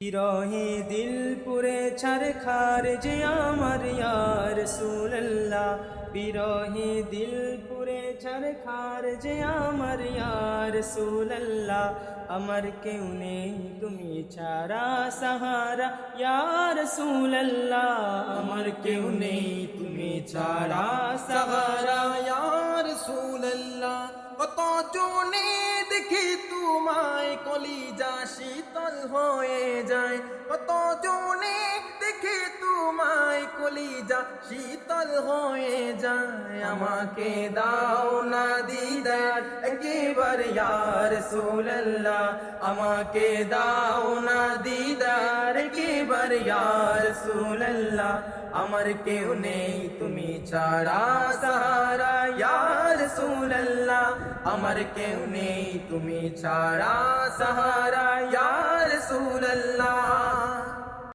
বিরহে দিল পুরে ছার খার যে আমার ইয়ার সুল্লাহ বিরহে দিল পুরে ছার খার যে আমার ইয়ার সুল্লাহ আমার কেউ নেই তুমি ছাড়া সাহারা ইয়ার সুল্লাহ আমার কেউ নেই তুমি ছাড়া সাহারা ইয়ার সুল্লাহ কত জনে দেখি তোমায় কলিজা শীতল হয়ে যায়। কত জনে দেখি তোমায় কলিজা শীতল হয়ে যায়। আমাকে দাও না দিদার, একেবার ইয়ার সুল্লাহ আমাকে দাও না দিদার, একেবার ইয়ার সুল্লাহ আমার কেউ নেই, তুমি ছাড়া সাহারা ইয়ার সুল্লাহ আমার কেউ নেই তুমি ছাড়া সাহারা ইয়ার সুল্লাহ